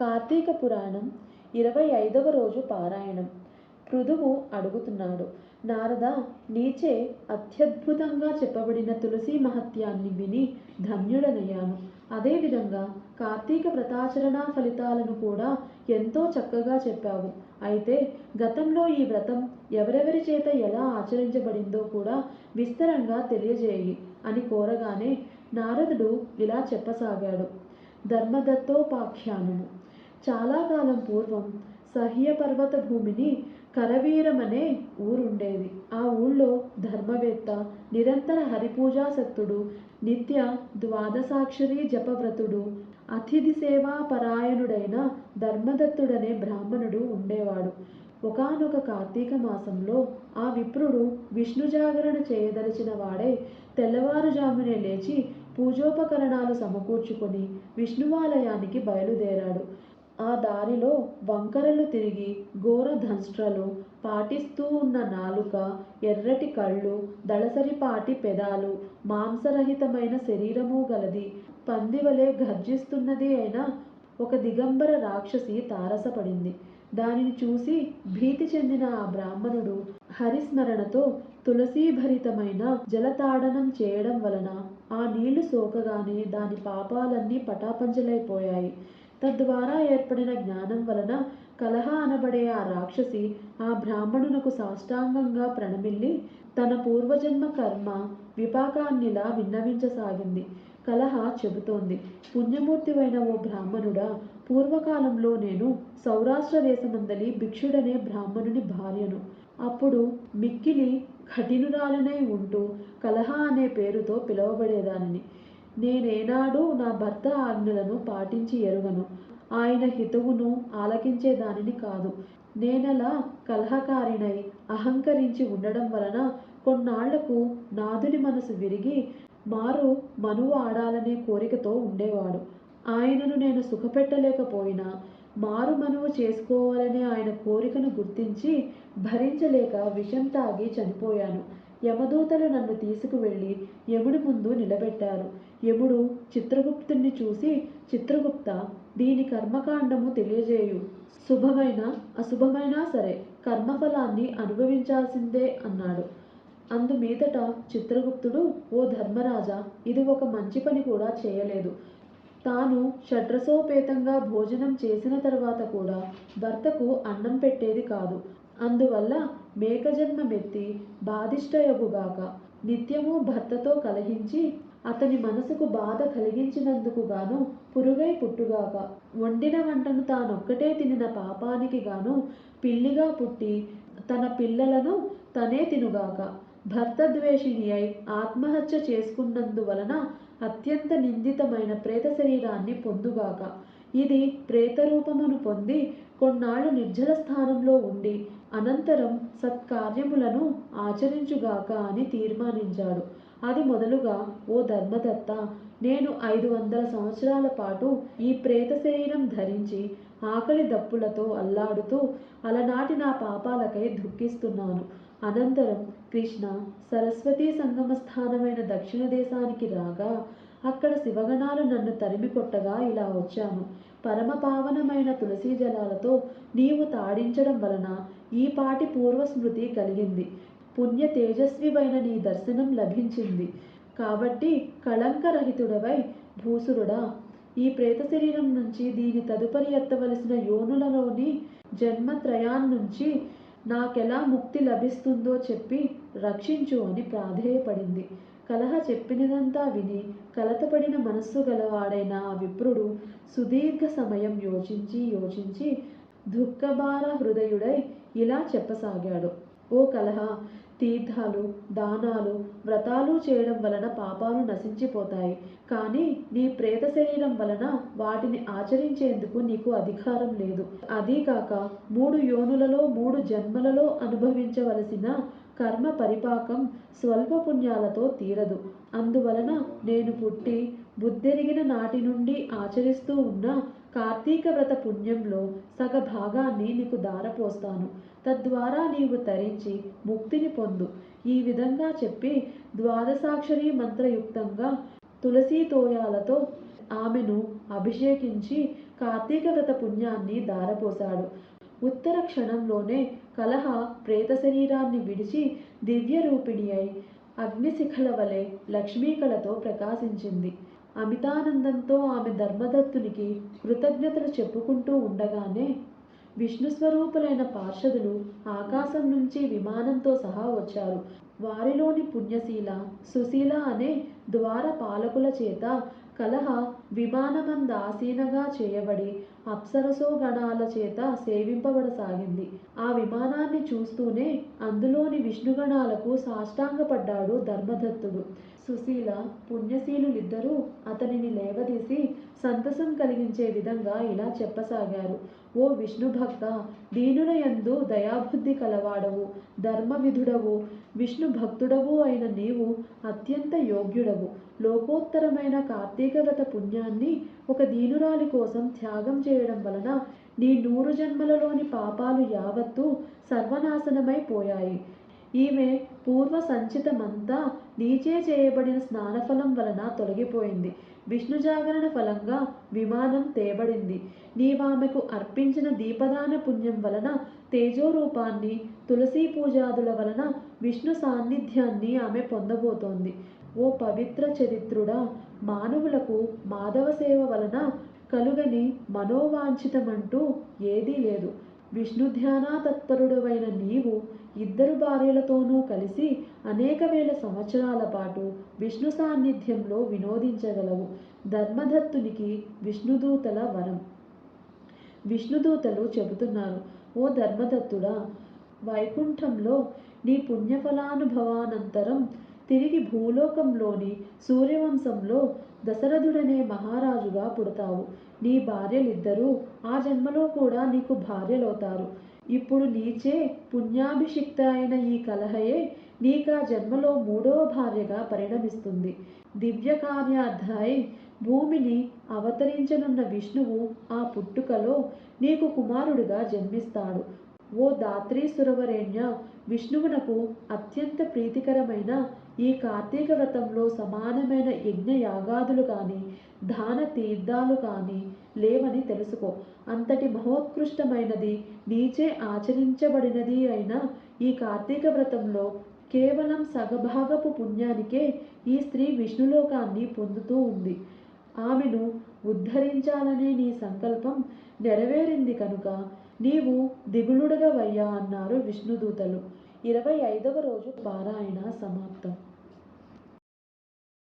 కార్తీక పురాణం ఇరవై ఐదవ రోజు పారాయణం. పృథువు అడుగుతున్నాడు నారద నీచే అత్యద్భుతంగా చెప్పబడిన తులసి మహత్యాన్ని విని ధన్యుడనయ్యాను. అదేవిధంగా కార్తీక వ్రతాచరణ ఫలితాలను కూడా ఎంతో చక్కగా చెప్పావు. అయితే గతంలో ఈ వ్రతం ఎవరెవరి చేత ఎలా ఆచరించబడిందో కూడా విస్తరంగా తెలియజేయి అని కోరగానే నారదుడు ఇలా చెప్పసాగాడు ధర్మదత్తోపాఖ్యానము. చాలా కాలం పూర్వం సహ్య పర్వత భూమిని కరవీరమనే ఊరుండేది. ఆ ఊళ్ళో ధర్మవేత్త నిరంతర హరిపూజాసక్తుడు నిత్య ద్వాదశాక్షరి జపవ్రతుడు అతిథి సేవా పరాయణుడైన ధర్మదత్తుడనే బ్రాహ్మణుడు ఉండేవాడు. ఒకానొక కార్తీక మాసంలో ఆ విప్రుడు విష్ణు జాగరణ చేయదలిచిన వాడే తెల్లవారుజామునే లేచి పూజోపకరణాలు సమకూర్చుకొని విష్ణువాలయానికి బయలుదేరాడు. ఆ దారిలో వంకరలు తిరిగి ఘోర దంష్ట్రలు పాటిస్తూ ఉన్న నాలుక ఎర్రటి కళ్ళు దళసరిపాటి పెదాలు మాంసరహితమైన శరీరము గలది. పందివలే గర్జిస్తున్నది అయిన ఒక దిగంబర రాక్షసి తారసపడింది. దానిని చూసి భీతి చెందిన ఆ బ్రాహ్మణుడు హరిస్మరణతో తులసీభరితమైన జలతాడనం చేయడం వలన ఆ నీళ్ళు సోకగానే దాని పాపాలన్నీ పటాపంచలైపోయాయి. తద్వారా ఏర్పడిన జ్ఞానం వలన కలహ అనబడే ఆ రాక్షసి ఆ బ్రాహ్మణునకు సాష్టాంగంగా ప్రణమిల్లి తన పూర్వజన్మ కర్మ విపాకాన్నిలా విన్నవించసాగింది. కలహ చెబుతోంది పుణ్యమూర్తివైన ఓ బ్రాహ్మణుడా పూర్వకాలంలో నేను సౌరాష్ట్ర దేశమందలి భిక్షుడనే బ్రాహ్మణుని భార్యను. అప్పుడు మిక్కిలి కఠినురాలనై ఉంటూ కలహ అనే పేరుతో పిలువబడేదానిని. నేనేనాడు నా భర్త ఆజ్ఞలను పాటించి ఎరుగను. ఆయన హితవును ఆలకించే దానిని కాదు. నేనలా కలహకారినై అహంకరించి ఉండడం వలన కొన్నాళ్ళకు నాదుని మనసు విరిగి మారు మనువు ఆడాలనే కోరికతో ఉండేవాడు. ఆయనను నేను సుఖపెట్టలేకపోయినా మారు చేసుకోవాలనే ఆయన కోరికను గుర్తించి భరించలేక విషం తాగి చనిపోయాను. యమదూతలు నన్ను తీసుకువెళ్ళి యముడి ముందు నిలబెట్టారు. యముడు చిత్రగుప్తుణ్ణి చూసి చిత్రగుప్త దీని కర్మకాండము తెలియజేయు. శుభమైన అశుభమైనా సరే కర్మఫలాన్ని అనుభవించాల్సిందే అన్నాడు. అందుమీదట చిత్రగుప్తుడు ఓ ధర్మరాజా ఇది ఒక మంచి పని కూడా చేయలేదు. తాను షడ్రసోపేతంగా భోజనం చేసిన తర్వాత కూడా భర్తకు అన్నం పెట్టేది కాదు. అందువల్ల మేకజన్మమెత్తి బాధిష్టయగుగాక నిత్యము భర్తతో కలహించి అతని మనసుకు బాధ కలిగించినందుకు గాను పురుగై పుట్టుగాక. వండిన వంటను తానొక్కటే తినిన పాపానికి గాను పిల్లిగా పుట్టి తన పిల్లలను తనే తినుగాక. భర్త ద్వేషిణి అయి ఆత్మహత్య చేసుకున్నందువలన అత్యంత నిందితమైన ప్రేత శరీరాన్ని పొందుగాక. ఇది ప్రేతరూపమును పొంది కొన్నాళ్ళు నిర్జల స్థానంలో ఉండి అనంతరం సత్కార్యములను ఆచరించుగాక అని తీర్మానించాడు. అది మొదలుగా ఓ ధర్మదత్త నేను ఐదు వందల సంవత్సరాల పాటు ఈ ప్రేత శరీరం ధరించి ఆకలి దప్పులతో అల్లాడుతూ అలనాటి నా పాపాలకై దుఃఖిస్తున్నాను. అనంతరం కృష్ణ సరస్వతీ సంగమ స్థానమైన దక్షిణ దేశానికి రాగా అక్కడ శివగణాలు నన్ను తరిమి కొట్టగా ఇలా వచ్చాను. పరమ పావనమైన తులసీ జలాలతో నీవు తాడించడం వలన ఈ పాటి పూర్వస్మృతి కలిగింది. పుణ్య తేజస్వివైన నీ దర్శనం లభించింది. కాబట్టి కళంకరహితుడవై భూసురుడా ఈ ప్రేత శరీరం నుంచి దీని తదుపరి ఎత్తవలసిన యోనులలోని జన్మత్రయాన్నుంచి నాకెలా ముక్తి లభిస్తుందో చెప్పి రక్షించు అని ప్రాధేయపడింది. కలహ చెప్పినదంతా విని కలతపడిన మనస్సు గలవాడైన ఆ విప్రుడు సుదీర్ఘ సమయం యోచించి యోచించి దుఃఖభార హృదయుడై ఇలా చెప్పసాగాడు. ఓ కలహ తీర్థాలు దానాలు వ్రతాలు చేయడం వలన పాపాలు నశించిపోతాయి. కానీ నీ ప్రేత శరీరం వలన వాటిని ఆచరించేందుకు నీకు అధికారం లేదు. అదీకాక మూడు యోనులలో మూడు జన్మలలో అనుభవించవలసిన కర్మ పరిపాకం స్వల్ప పుణ్యాలతో తీరదు. అందువలన నేను పుట్టి బుద్ధెరిగిన నాటి నుండి ఆచరిస్తూ ఉన్న కార్తీక వ్రత పుణ్యంలో సగ భాగాన్ని నీకు దారపోస్తాను తద్వారా నీవు తరించి ముక్తిని పొందు. ఈ విధంగా చెప్పి ద్వాదశాక్షరి మంత్రయుక్తంగా తులసీ తోయాలతో ఆమెను అభిషేకించి కార్తీక వ్రత పుణ్యాన్ని దారపోశాడు ఉత్తర క్షణంలోనే కలహ ప్రేత శరీరాన్ని విడిచి దివ్యరూపిణి అయి అగ్నిశిఖల వలె లక్ష్మీకళతో ప్రకాశించింది. అమితానందంతో ఆమె ధర్మదత్తునికి కృతజ్ఞతలు చెప్పుకుంటూ ఉండగానే విష్ణు స్వరూపులైన పార్షదులు ఆకాశం నుంచి విమానంతో సహా వచ్చారు. వారిలోని పుణ్యశీల సుశీల అనే ద్వార పాలకుల చేత కలహ విమానమందాసీనగా చేయబడి అప్సరసో గణాల చేత సేవింపబడసాగింది. ఆ విమానాన్ని చూస్తూనే అందులోని విష్ణుగణాలకు సాష్టాంగపడ్డాడు ధర్మదత్తుడు. సుశీల పుణ్యశీలులిద్దరూ అతనిని లేవదీసి సంతసం కలిగించే విధంగా ఇలా చెప్పసాగారు. ఓ విష్ణుభక్త దీనుల యందు దయాబుద్ధి కలవాడవు ధర్మవిధుడవు విష్ణు భక్తుడవు అయిన నీవు అత్యంత యోగ్యుడవు. లోకోత్తరమైన కార్తీక వ్రత పుణ్యాన్ని ఒక దీనురాలి కోసం త్యాగం చేయడం వలన నీ నూరు జన్మలలోని పాపాలు యావత్తూ సర్వనాశనమైపోయాయి ఈమె పూర్వ సంచితమంతా నీచే చేయబడిన స్నానఫలం వలన తొలగిపోయింది. విష్ణు జాగరణ ఫలంగా విమానం తేబడింది. నీవామెకు అర్పించిన దీపదాన పుణ్యం వలన తేజోరూపాన్ని తులసీ పూజాదుల వలన విష్ణు సాన్నిధ్యాన్ని ఆమె పొందబోతోంది. ఓ పవిత్ర చరిత్రుడా మానవులకు మాధవ సేవ వలన కలుగని మనోవాంఛితమంటూ ఏదీ లేదు. విష్ణు ధ్యాన నీవు ఇద్దరు భార్యలతోనూ కలిసి అనేక వేల సంవత్సరాల పాటు విష్ణు సాన్నిధ్యంలో వినోదించగలవు. ధర్మదత్తునికి విష్ణుదూతల వరం. విష్ణుదూతలు చెబుతున్నారు ఓ ధర్మదత్తుడా వైకుంఠంలో నీ పుణ్యఫలానుభవానంతరం తిరిగి భూలోకంలోని సూర్యవంశంలో దశరథుడనే మహారాజుగా పుడతావు. నీ భార్యలిద్దరూ ఆ జన్మలో కూడా నీకు భార్యలవుతారు. ఇప్పుడు నీచే పుణ్యాభిషిక్త అయిన ఈ కలహయే నీకా జన్మలో మూడవ భార్యగా పరిణమిస్తుంది. దివ్య కార్యార్థాయి భూమిని అవతరించనున్న విష్ణువు ఆ పుట్టుకలో నీకు కుమారుడిగా జన్మిస్తాడు. ఓ దాత్రీ సురవరేణ్య విష్ణువునకు అత్యంత ప్రీతికరమైన ఈ కార్తీక వ్రతంలో సమానమైన యజ్ఞ యాగాదులు కానీ దాన తీర్థాలు కానీ లేవని తెలుసుకో. అంతటి మహోత్కృష్టమైనది నీచే ఆచరించబడినది అయిన ఈ కార్తీక వ్రతంలో కేవలం సగభాగపు పుణ్యానికే ఈ స్త్రీ విష్ణులోకాన్ని పొందుతూ ఉంది. ఆమెను ఉద్ధరించాలనే నీ సంకల్పం నెరవేరింది కనుక నీవు దిగులుడగవయ్యా అన్నారు విష్ణుదూతలు. ఇరవై ఐదవ రోజు పారాయణ సమాప్తం.